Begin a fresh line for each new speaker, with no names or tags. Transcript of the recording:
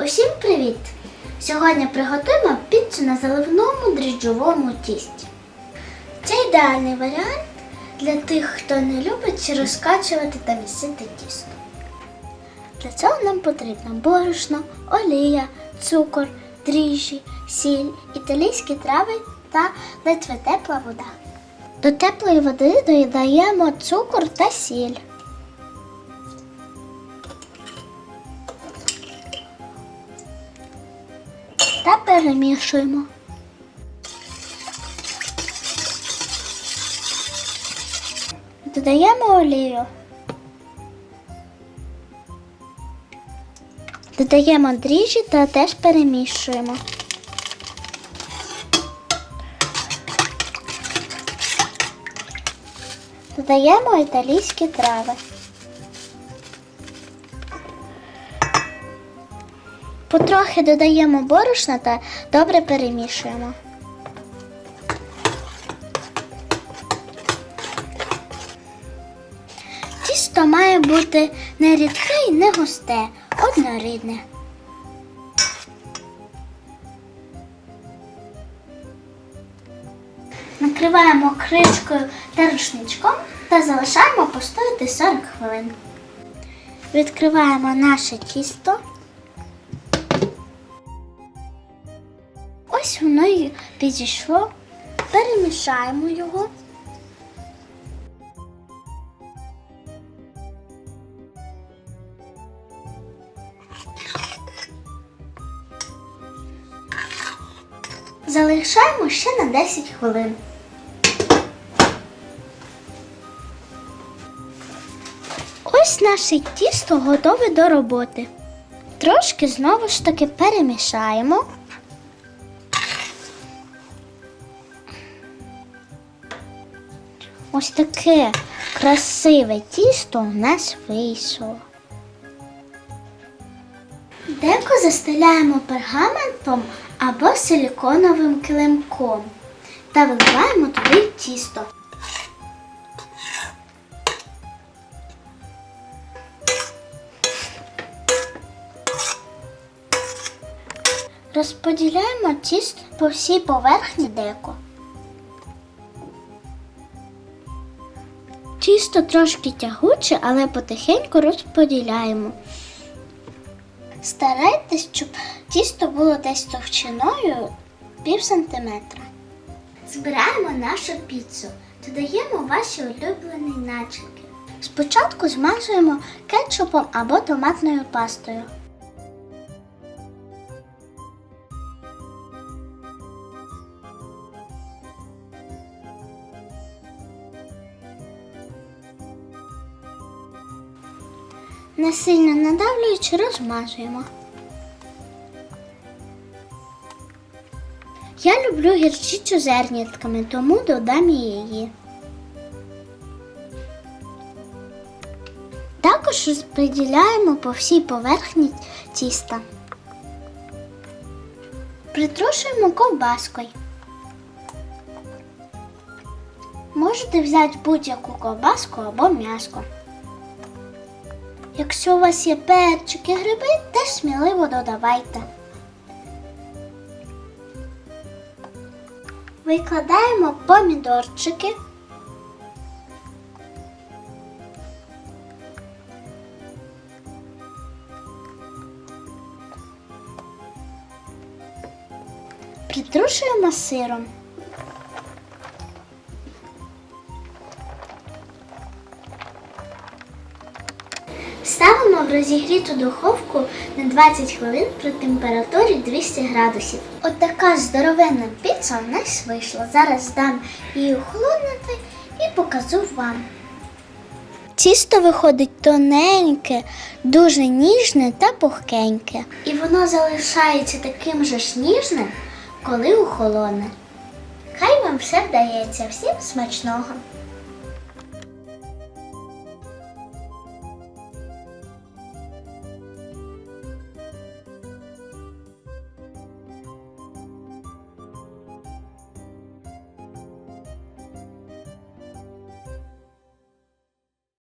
Усім привіт! Сьогодні приготуємо піцу на заливному дріжджовому тісті. Це ідеальний варіант для тих, хто не любить розкачувати та місити тісто. Для цього нам потрібно борошно, олія, цукор, дріжджі, сіль, італійські трави та ледве тепла вода. До теплої води додаємо цукор та сіль. Та перемішуємо. Додаємо олію. Додаємо дріжджі та теж перемішуємо. Додаємо італійські трави. Потрохи додаємо борошна та добре перемішуємо. Тісто має бути не рідке і не густе, однорідне. Накриваємо кришкою та рушничком та залишаємо постояти 40 хвилин. Відкриваємо наше тісто. Ось воно підійшло. Перемішаємо його. Залишаємо ще на 10 хвилин. Ось наше тісто готове до роботи. Трошки знову ж таки перемішаємо. Ось таке красиве тісто у нас вийшло. Деко застеляємо пергаментом або силіконовим килимком та виливаємо туди тісто. Розподіляємо тісто по всій поверхні деко. Тісто трошки тягуче, але потихеньку розподіляємо. Старайтесь, щоб тісто було десь товщиною пів сантиметра. Збираємо нашу піцу, додаємо ваші улюблені начинки. Спочатку змазуємо кетчупом або томатною пастою. Не сильно надавлюючи, розмажуємо. Я люблю гірчицю зернітками, тому додам її. Також розподіляємо по всій поверхні тіста. Притрушуємо ковбаскою. Можете взяти будь-яку ковбаску або м'яско. Якщо у вас є перчик і гриби, теж сміливо додавайте. Викладаємо помідорчики. Притрушуємо сиром. Ставимо в розігріту духовку на 20 хвилин при температурі 200 градусів. От така здоровенна піца у нас вийшла. Зараз дам її охолонути і покажу вам. Тісто виходить тоненьке, дуже ніжне та пухкеньке. І воно залишається таким же ж ніжним, коли охолоне. Хай вам все вдається, всім смачного!